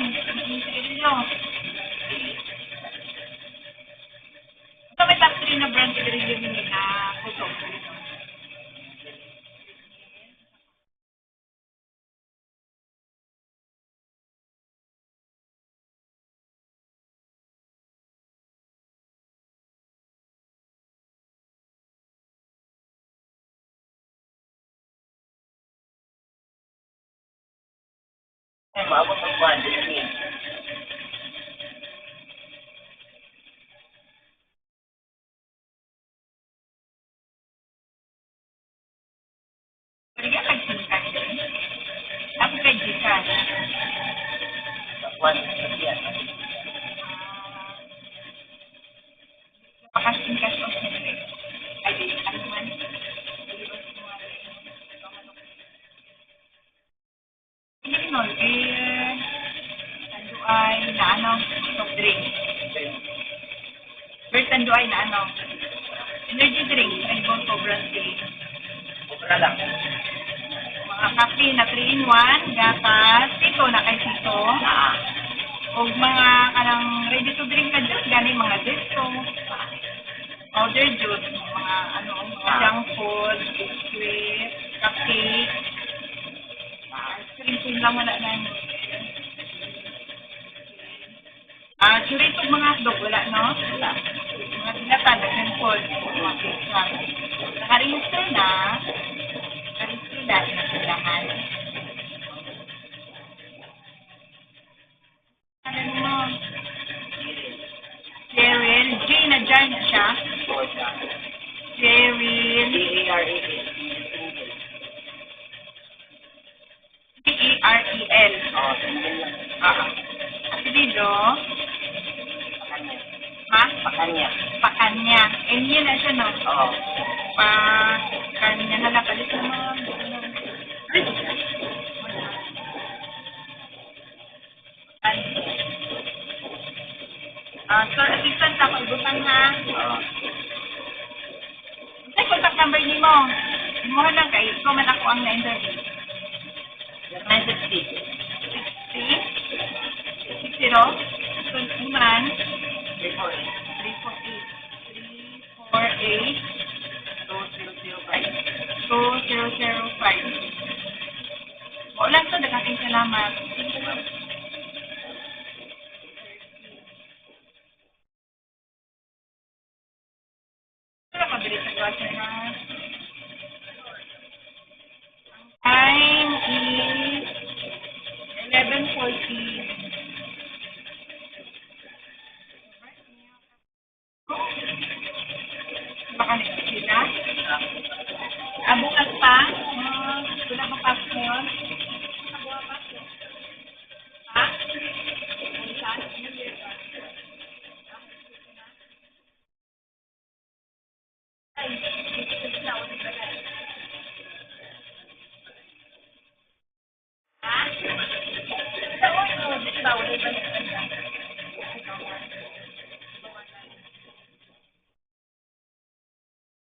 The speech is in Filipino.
你你 Sema Mungu kuandikia kulingana kimkakati, hakutajulikana kwa kuandikia ano ay na ano, soft drink. First ano ay na ano, energy drink, bang sobrang drink. Sobra lang. Mga kape na 3 in 1, gatas, ito na kay Tito. Ah, O mga kanang ready to drink na juice, gani mga desto. Powder juice, mga ano, mga junk food, biscuit, cupcake. Ice cream cream lang wala na yun. Lang. Nakaregister na, nakaregister na, inasundahan. Ano mo? Cheryl, J na na siya. Cheryl, D-A-R-A-L. P-E-R-E-L. Oo, lang. Ah, apelido, Pakanya. ha? Pakanya. Pakanya. And yun na siya, no? Oo. Pakanya. Hala, palit naman. Wala ka